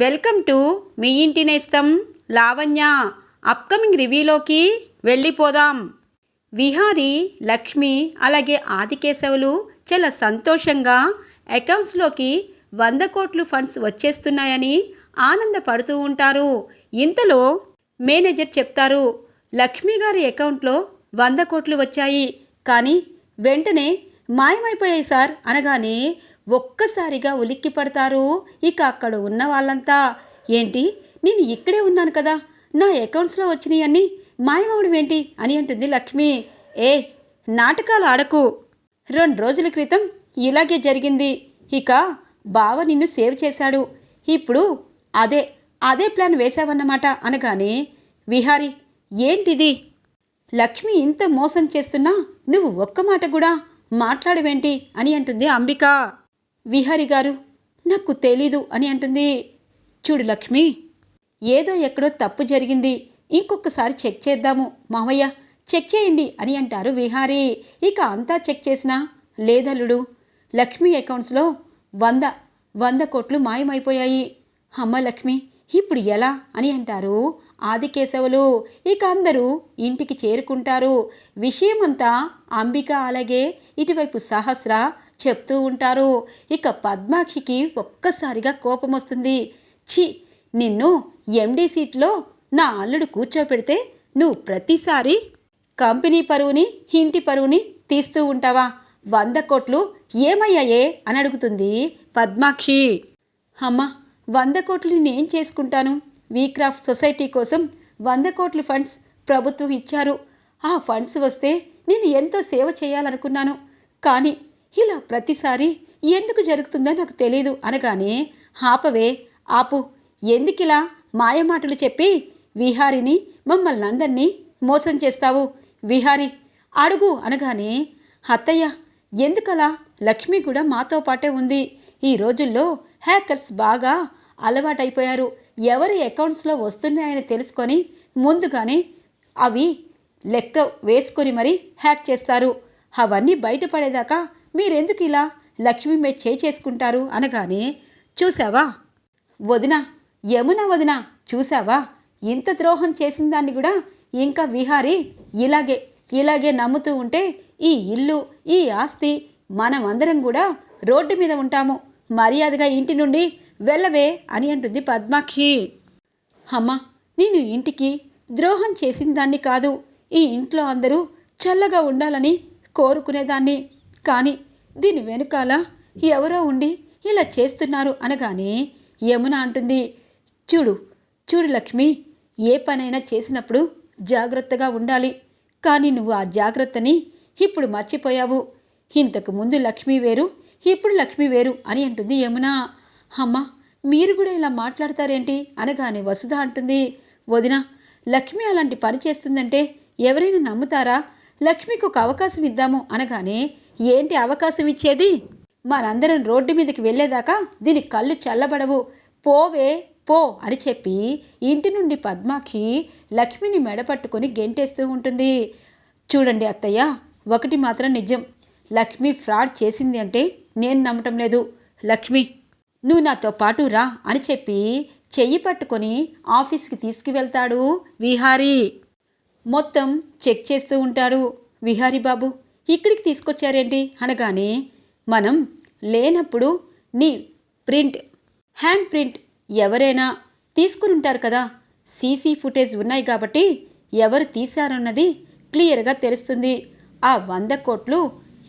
Welcome to me ఇంటి నేస్తం Lavanya. Upcoming రివ్యూలోకి వెళ్ళిపోదాం. విహారి లక్ష్మి అలాగే ఆదికేశవులు చాలా సంతోషంగా అకౌంట్స్లోకి వంద కోట్లు ఫండ్స్ వచ్చేస్తున్నాయని ఆనందపడుతూ ఉంటారు. ఇంతలో మేనేజర్ చెప్తారు లక్ష్మి గారి అకౌంట్లో వంద కోట్లు వచ్చాయి కానీ వెంటనే మాయమైపోయాయి సార్ అనగానే ఒక్కసారిగా ఉలిక్కి పడతారు. ఇక అక్కడ ఉన్న వాళ్ళంతా ఏంటి? నేను ఇక్కడే ఉన్నాను కదా. నా అకౌంట్స్లో వచ్చినాయన్నీ మాయమవడం ఏంటి? అని అంటుంది లక్ష్మి. ఏ నాటకాలు ఆడకు. రెండు రోజుల క్రితం ఇలాగే జరిగింది. ఇక బావ నిన్ను సేవ్ చేశాడు. ఇప్పుడు అదే అదే ప్లాన్ వేశావన్నమాట అనగానే విహారి ఏంటిది? లక్ష్మి ఇంత మోసం చేస్తున్నా నువ్వు ఒక్క మాట కూడా మాట్లాడవేంటి? అని అంటుంది అంబిక. విహారి గారు నాకు తెలీదు అని అంటుంది. చూడు లక్ష్మి ఏదో ఎక్కడో తప్పు జరిగింది. ఇంకొకసారి చెక్ చేద్దాము. మామయ్య చెక్ చేయండి అని అంటారు విహారీ. ఇక అంతా చెక్ చేసినా లేదల్లుడు. లక్ష్మి అకౌంట్స్లో వంద వంద కోట్లు మాయమైపోయాయి. అమ్మ లక్ష్మి ఇప్పుడు ఎలా? అని అంటారు ఆదికేశవులు. ఇక అందరూ ఇంటికి చేరుకుంటారు. విషయమంతా అంబిక అలాగే ఇటువైపు సహస్ర చెప్తూ ఉంటారు. ఇక పద్మాక్షికి ఒక్కసారిగా కోపం వస్తుంది ఛీ నిన్ను ఎండీ సీట్లో నా అల్లుడు కూర్చోపెడితే నువ్వు ప్రతిసారి కంపెనీ పరువుని ఇంటి పరువుని తీస్తూ ఉంటావా? వంద కోట్లు ఏమయ్యాయే అని అడుగుతుంది పద్మాక్షి. అమ్మ వంద కోట్లు నేనేం చేసుకుంటాను? వీక్రాఫ్ట్ సొసైటీ కోసం వంద కోట్ల ఫండ్స్ ప్రభుత్వం ఇచ్చారు. ఆ ఫండ్స్ వస్తే నేను ఎంతో సేవ చేయాలనుకున్నాను. కానీ ఇలా ప్రతిసారి ఎందుకు జరుగుతుందో నాకు తెలియదు అనగానే ఆపవే ఆపు. ఎందుకిలా మాయమాటలు చెప్పి విహారిని మమ్మల్ని అందరినీ మోసం చేస్తావు? విహారి అడుగు అనగానే అత్తయ్య ఎందుకలా? లక్ష్మి కూడా మాతో పాటే ఉంది. ఈ రోజుల్లో హ్యాకర్స్ బాగా అలవాటైపోయారు. ఎవరి అకౌంట్స్లో వస్తున్నాయని తెలుసుకొని ముందుగానే అవి లెక్క వేసుకొని మరి హ్యాక్ చేస్తారు. అవన్నీ బయటపడేదాకా మీరెందుకు ఇలా లక్ష్మి మీద చేయి చేసుకుంటారు అనగానే చూసావా వదిన యమున వదిన చూసావా ఇంత ద్రోహం చేసిన దాన్ని కూడా ఇంకా విహారి ఇలాగే ఇలాగే నమ్ముతూ ఉంటే ఈ ఇల్లు ఈ ఆస్తి మనమందరం కూడా రోడ్డు మీద ఉంటాము. మర్యాదగా ఇంటి నుండి వెళ్ళవే అని అంటుంది పద్మాక్షి. అమ్మ నేను ఇంటికి ద్రోహం చేసిన దాన్ని కాదు ఈ ఇంట్లో అందరూ చల్లగా ఉండాలని కోరుకునేదాన్ని. కానీ దీని వెనుకాల ఎవరో ఉండి ఇలా చేస్తున్నారు అనగానే యమున అంటుంది చూడు చూడు లక్ష్మి ఏ పనైనా చేసినప్పుడు జాగ్రత్తగా ఉండాలి. కానీ నువ్వు ఆ జాగ్రత్తని ఇప్పుడు మర్చిపోయావు. ఇంతకు ముందు లక్ష్మి వేరు ఇప్పుడు లక్ష్మి వేరు అని అంటుంది యమున. అమ్మ మీరు కూడా ఇలా మాట్లాడతారేంటి? అనగానే వసుధ అంటుంది. వదిన లక్ష్మి అలాంటి పని చేస్తుందంటే ఎవరైనా నమ్ముతారా? లక్ష్మికి ఒక అవకాశం ఇద్దాము అనగానే ఏంటి అవకాశం ఇచ్చేది? మనందరం రోడ్డు మీదకి వెళ్ళేదాకా దీని కళ్ళు చల్లబడవు. పోవే పో అని చెప్పి ఇంటి నుండి పద్మాకి లక్ష్మిని మెడపట్టుకొని గెంటేస్తూ ఉంటుంది. చూడండి అత్తయ్య ఒకటి మాత్రం నిజం. లక్ష్మి ఫ్రాడ్ చేసింది అంటే నేను నమ్మటం లేదు. లక్ష్మి నువ్వు నాతో పాటు రా అని చెప్పి చెయ్యి పట్టుకొని ఆఫీస్కి తీసుకువెళ్తాడు విహారీ. మొత్తం చెక్ చేస్తూ ఉంటాడు విహారీ బాబు ఇక్కడికి తీసుకొచ్చారేంటి? అనగానే మనం లేనప్పుడు నీ ప్రింట్ హ్యాండ్ ప్రింట్ ఎవరైనా తీసుకుని ఉంటారు కదా సీసీ ఫుటేజ్ ఉన్నాయి కాబట్టి ఎవరు తీశారన్నది క్లియర్గా తెలుస్తుంది. ఆ వంద కోట్లు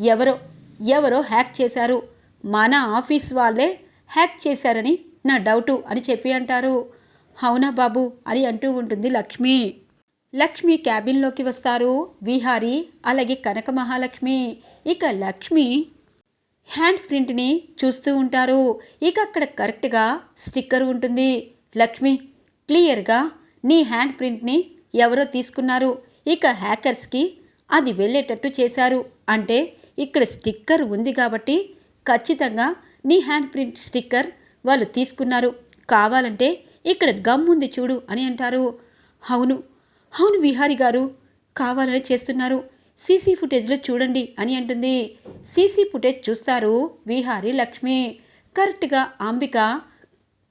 ఎవరో ఎవరో హ్యాక్ చేశారు. మన ఆఫీస్ వాళ్ళే హ్యాక్ చేశారని నా డౌటు అని చెప్పి అంటారు. అవునా బాబు? అని అంటూ ఉంటుంది లక్ష్మి. లక్ష్మి క్యాబిన్లోకి వస్తారు. విహారి అలాగే కనక మహాలక్ష్మి. ఇక లక్ష్మి హ్యాండ్ ప్రింట్ని చూస్తూ ఉంటారు. ఇక అక్కడ కరెక్ట్గా స్టిక్కర్ ఉంటుంది. లక్ష్మి క్లియర్గా నీ హ్యాండ్ ప్రింట్ని ఎవరో తీసుకున్నారు. ఇక హ్యాకర్స్కి అది వెళ్ళేటట్టు చేశారు. అంటే ఇక్కడ స్టిక్కర్ ఉంది కాబట్టి ఖచ్చితంగా నీ హ్యాండ్ ప్రింట్ స్టిక్కర్ వాళ్ళు తీసుకున్నారు. కావాలంటే ఇక్కడ గమ్ ఉంది చూడు అని అంటారు. అవును అవును విహారి గారు కావాలని చేస్తున్నారు. సీసీ ఫుటేజ్లో చూడండి అని అంటుంది. సీసీ ఫుటేజ్ చూస్తారు విహారి లక్ష్మి. కరెక్ట్గా అంబిక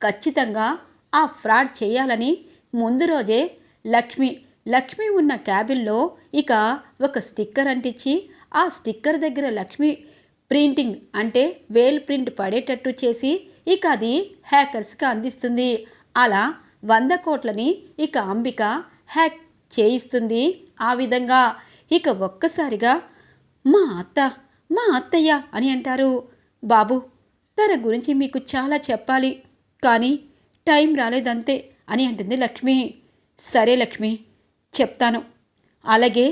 ఖచ్చితంగా ఆ ఫ్రాడ్ చేయాలని ముందు రోజే లక్ష్మి లక్ష్మి ఉన్న క్యాబిన్లో ఇక ఒక స్టిక్కర్ అంటించి ఆ స్టిక్కర్ దగ్గర లక్ష్మి ప్రింటింగ్ అంటే వేల్ ప్రింట్ పడేటట్టు చేసి ఇక అది హ్యాకర్స్కి అందిస్తుంది. అలా వంద కోట్లని ఇక అంబిక హ్యాక్ చేయిస్తుంది ఆ విధంగా. ఇక ఒక్కసారిగా మా అత్త మా అత్తయ్య అని అంటారు. బాబు తన గురించి మీకు చాలా చెప్పాలి కానీ టైం రాలేదంతే అని అంటుంది లక్ష్మి. సరే లక్ష్మి చెప్తాను. అలాగే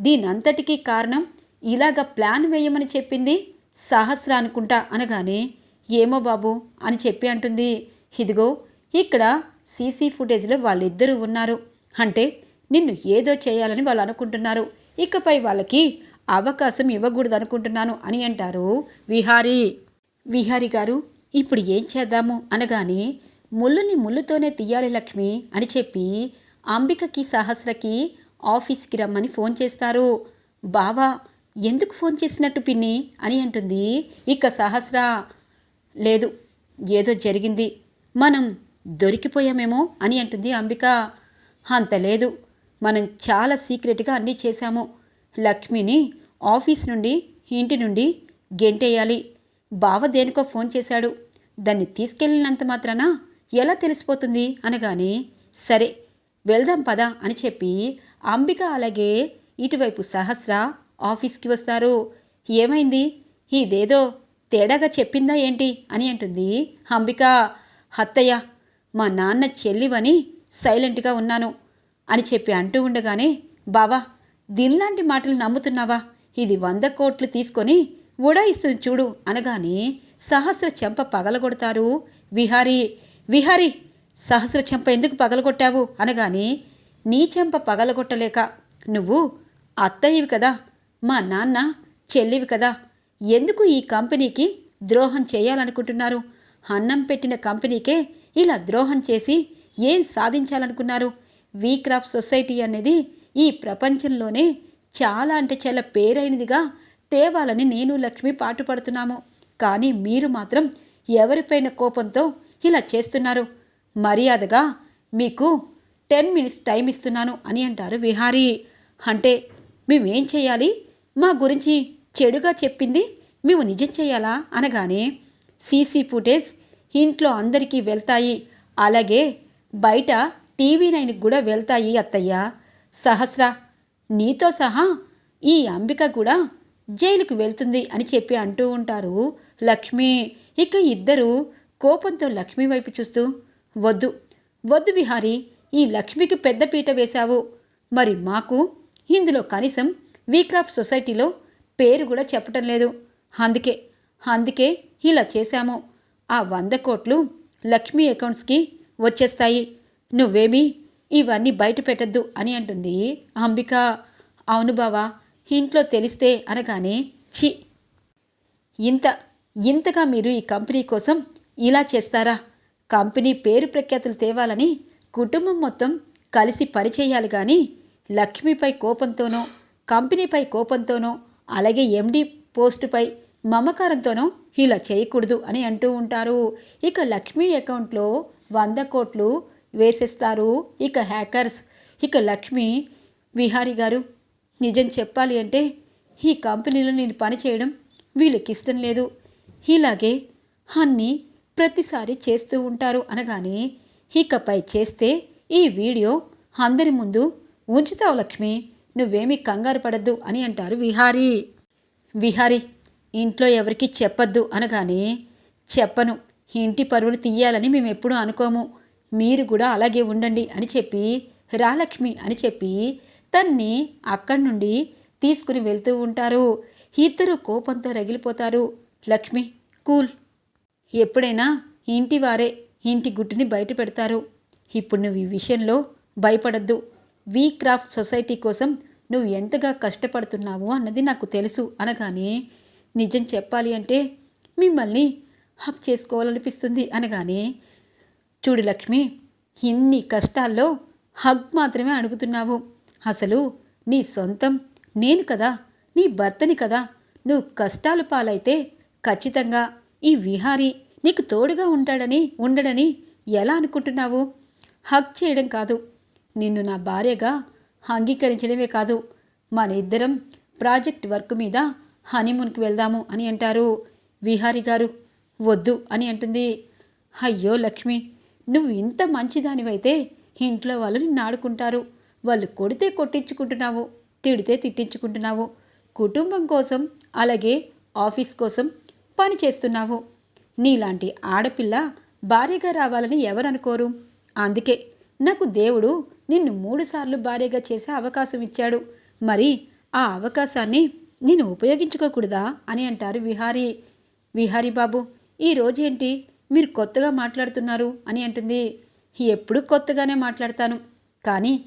దీనంతటికీ కారణం ఇలాగ ప్లాన్ వేయమని చెప్పింది సహస్ర అనుకుంటా అనగానే ఏమో బాబు అని చెప్పి అంటుంది. ఇదిగో ఇక్కడ సీసీ ఫుటేజ్లో వాళ్ళిద్దరూ ఉన్నారు. అంటే నిన్ను ఏదో చేయాలని వాళ్ళు అనుకుంటున్నారు. ఇకపై వాళ్ళకి అవకాశం ఇవ్వకూడదు అనుకుంటున్నాను అని అంటారు విహారీ. విహారీ గారు ఇప్పుడు ఏం చేద్దాము? అనగానే ముళ్ళుని ముళ్ళుతోనే తీయాలి లక్ష్మి అని చెప్పి అంబికకి సహస్రకి ఆఫీస్కి రమ్మని ఫోన్ చేస్తారు. బావా ఎందుకు ఫోన్ చేసినట్టు పిన్ని? అని అంటుంది. ఇక సహస్ర లేదు ఏదో జరిగింది. మనం దొరికిపోయామేమో అని అంటుంది అంబిక. అంత లేదు. మనం చాలా సీక్రెట్గా అన్నీ చేశాము. లక్ష్మిని ఆఫీస్ నుండి ఇంటి నుండి గెంటేయాలి. బావ దేనికో ఫోన్ చేశాడు. దాన్ని తీసుకెళ్ళినంత మాత్రాన ఎలా తెలిసిపోతుంది అనగానే సరే వెళ్దాం పదా అని చెప్పి అంబిక అలాగే ఇటువైపు సహస్ర ఆఫీస్కి వస్తారు. ఏమైంది? ఇదేదో తేడాగా చెప్పిందా ఏంటి? అని అంటుంది అంబిక. అత్తయ్య మా నాన్న చెల్లివని సైలెంట్గా ఉన్నాను అని చెప్పి అంటూ ఉండగానే బావా దీనిలాంటి మాటలు నమ్ముతున్నావా? ఇది వంద కోట్లు తీసుకొని ఉడాయిస్తుంది చూడు అనగానే సహస్ర చెంప పగలగొడతారు. విహారీ విహారీ సహస్ర చెంప ఎందుకు పగలగొట్టావు? అనగానే నీ చెంప పగలగొట్టలేక నువ్వు అత్తయ్యవి కదా? మా నాన్న చెల్లివి కదా ఎందుకు ఈ కంపెనీకి ద్రోహం చేయాలనుకుంటున్నారు? అన్నం పెట్టిన కంపెనీకే ఇలా ద్రోహం చేసి ఏం సాధించాలనుకున్నారు? వీక్రాఫ్ సొసైటీ అనేది ఈ ప్రపంచంలోనే చాలా అంటే చాలా పేరైనదిగా తేవాలని నేను లక్ష్మి పాటుపడుతున్నాము. కానీ మీరు మాత్రం ఎవరిపైన కోపంతో ఇలా చేస్తున్నారు? మర్యాదగా మీకు టెన్ మినిట్స్ టైం ఇస్తున్నాను అని అంటారు విహారీ. అంటే మేమేం చేయాలి? మా గురించి చెడుగా చెప్పింది మేము నిజం చేయాలా? అనగానే సీసీ ఫుటేజ్ ఇంట్లో అందరికీ వెళ్తాయి. అలాగే బయట టీవీ నైన్కి కూడా వెళ్తాయి అత్తయ్య. సహస్ర నీతో సహా ఈ అంబిక కూడా జైలుకు వెళ్తుంది అని చెప్పి అంటూ ఉంటారు లక్ష్మి. ఇక ఇద్దరు కోపంతో లక్ష్మి వైపు చూస్తూ వద్దు వద్దు విహారీ ఈ లక్ష్మికి పెద్ద పీట వేశావు. మరి మాకు ఇందులో కనీసం వీక్రాఫ్ట్ సొసైటీలో పేరు కూడా చెప్పటం లేదు. అందుకే అందుకే ఇలా చేశాము. ఆ వంద కోట్లు లక్ష్మీ అకౌంట్స్కి వచ్చేస్తాయి. నువ్వేమీ ఇవన్నీ బయట పెట్టద్దు అని అంటుంది అంబిక. అవును బావా ఇంట్లో తెలిస్తే అనగానే చి ఇంత ఇంతగా మీరు ఈ కంపెనీ కోసం ఇలా చేస్తారా? కంపెనీ పేరు ప్రఖ్యాతులు తేవాలని కుటుంబం మొత్తం కలిసి పనిచేయాలి కానీ లక్ష్మిపై కోపంతోనో కంపెనీపై కోపంతోనో అలాగే ఎండి పోస్టుపై మమకారంతోనో ఇలా చేయకూడదు అని అంటూ ఉంటారు. ఇక లక్ష్మీ అకౌంట్లో వంద కోట్లు వేసేస్తారు ఇక హ్యాకర్స్. ఇక లక్ష్మి విహారీ గారు నిజం చెప్పాలి అంటే ఈ కంపెనీలో నేను పనిచేయడం వీళ్ళకి ఇష్టం లేదు. ఇలాగే అన్నీ ప్రతిసారి చేస్తూ ఉంటారు అనగానే ఇకపై చేస్తే ఈ వీడియో అందరి ముందు ఉంచుతావు లక్ష్మి. నువ్వేమీ కంగారు పడద్దు అని అంటారు విహారీ. విహారీ ఇంట్లో ఎవరికి చెప్పద్దు అనగానే చెప్పను ఇంటి పరువులు తీయాలని మేము ఎప్పుడూ అనుకోము. మీరు కూడా అలాగే ఉండండి అని చెప్పి రాలక్ష్మి అని చెప్పి తన్ని అక్కడి నుండి తీసుకుని వెళ్తూ ఉంటారు. ఇద్దరు కోపంతో రగిలిపోతారు. లక్ష్మి కూల్. ఎప్పుడైనా ఇంటి వారే ఇంటి గుట్టుని బయట పెడతారు. ఇప్పుడు నువ్వు ఈ విషయంలో భయపడద్దు. వీ క్రాఫ్ట్ సొసైటీ కోసం నువ్వు ఎంతగా కష్టపడుతున్నావు అన్నది నాకు తెలుసు అనగానే నిజం చెప్పాలి అంటే మిమ్మల్ని హక్ చేసుకోవాలనిపిస్తుంది అనగానే చూడు లక్ష్మి ఇన్ని కష్టాల్లో హగ్ మాత్రమే అడుగుతున్నావు. అసలు నీ సొంతం నేను కదా? నీ భర్తని కదా? నువ్వు కష్టాలు పాలైతే ఖచ్చితంగా ఈ విహారీ నీకు తోడుగా ఉంటాడని ఉండడని ఎలా అనుకుంటున్నావు? హక్ చేయడం కాదు. నిన్ను నా భార్యగా అంగీకరించడమే కాదు మన ఇద్దరం ప్రాజెక్ట్ వర్క్ మీద హనీమూన్కి వెళ్దాము అని అంటారు విహారి గారు. వద్దు అని అంటుంది. అయ్యో లక్ష్మి నువ్వు ఇంత మంచిదానివైతే ఇంట్లో వాళ్ళు నిన్ను ఆడుకుంటారు. వాళ్ళు కొడితే కొట్టించుకుంటున్నావు తిడితే తిట్టించుకుంటున్నావు. కుటుంబం కోసం అలాగే ఆఫీస్ కోసం పని చేస్తున్నావు. నీలాంటి ఆడపిల్ల భార్యగా రావాలని ఎవరనుకోరు అందుకే నాకు దేవుడు నిన్ను మూడుసార్లు భార్యగా చేసే అవకాశం ఇచ్చాడు. మరి ఆ అవకాశాన్ని నేను ఉపయోగించుకోకూడదా? అని అంటారు విహారీ. విహారీ బాబు ఈ రోజేంటి మీరు కొత్తగా మాట్లాడుతున్నారు అని అంటుంది. ఎప్పుడు కొత్తగానే మాట్లాడతాను. కానీ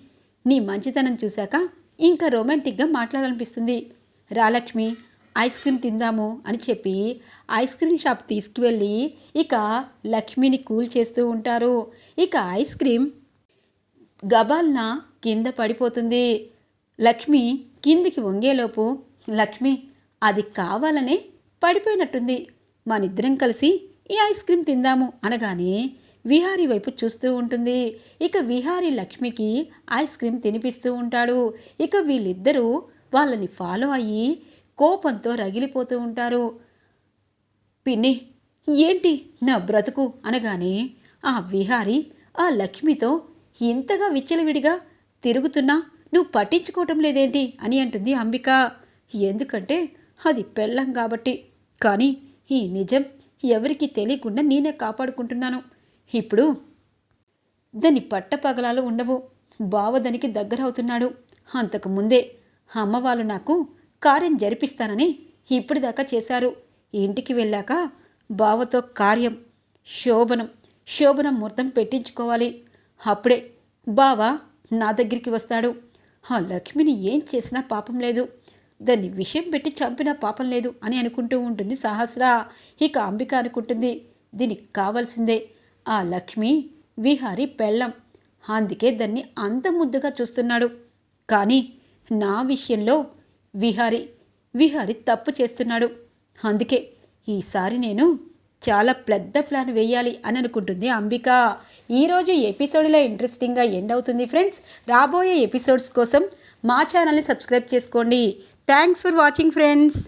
నీ మంచితనం చూశాక ఇంకా రొమాంటిక్గా మాట్లాడాలనిపిస్తుంది. రాలక్ష్మి ఐస్ క్రీమ్ తిందాము అని చెప్పి ఐస్ క్రీమ్ షాప్ తీసుకువెళ్ళి ఇక లక్ష్మిని కూల్ చేస్తూ ఉంటారు. ఇక ఐస్ క్రీమ్ గబాల్న కింద పడిపోతుంది. లక్ష్మి కిందికి వంగేలోపు లక్ష్మి అది కావాలనే పడిపోయినట్టుంది. మనిద్దరం కలిసి ఈ ఐస్ క్రీమ్ తిందాము అనగానే విహారీ వైపు చూస్తూ ఉంటుంది. ఇక విహారీ లక్ష్మికి ఐస్ క్రీమ్ తినిపిస్తూ ఉంటాడు. ఇక వీళ్ళిద్దరూ వాళ్ళని ఫాలో అయ్యి కోపంతో రగిలిపోతూ ఉంటారు. పిన్ని ఏంటి నా బ్రతుకు? అనగానే ఆ విహారి ఆ లక్ష్మితో ఇంతగా విచ్చలవిడిగా తిరుగుతున్నా నువ్వు పట్టించుకోవటం లేదేంటి అని అంటుంది అంబిక. ఎందుకంటే అది పెళ్ళం కాబట్టి. కానీ ఈ నిజం ఎవరికి తెలియకుండా నేనే కాపాడుకుంటున్నాను. ఇప్పుడు దాని పట్టపగలాలు ఉండవు. బావదనికి దగ్గరవుతున్నాడు. అంతకు ముందే అమ్మ వాళ్ళు నాకు కార్యం జరిపిస్తానని ఇప్పటిదాకా చేశారు. ఇంటికి వెళ్ళాక బావతో కార్యం శోభనం శోభనం ముహూర్తం పెట్టించుకోవాలి. అప్పుడే బావ నా దగ్గరికి వస్తాడు. ఆ లక్ష్మిని ఏం చేసినా పాపం లేదు. దాన్ని విషయం పెట్టి చంపినా పాపం లేదు అని అనుకుంటూ ఉంటుంది సహస్ర. ఇక అంబిక అనుకుంటుంది దీనికి కావాల్సిందే. ఆ లక్ష్మి విహారి పెళ్ళం. అందుకే దాన్ని అంత ముద్దుగా చూస్తున్నాడు. కానీ నా విషయంలో విహారి విహారి తప్పు చేస్తున్నాడు. అందుకే ఈసారి నేను చాలా పెద్ద ప్లాన్ వేయాలి అని అనుకుంటుంది అంబిక. ఈరోజు ఎపిసోడ్లో ఇంట్రెస్టింగ్గా ఎండ్ అవుతుంది ఫ్రెండ్స్. రాబోయే ఎపిసోడ్స్ కోసం మా ఛానల్ని సబ్స్క్రైబ్ చేసుకోండి. Thanks for watching friends.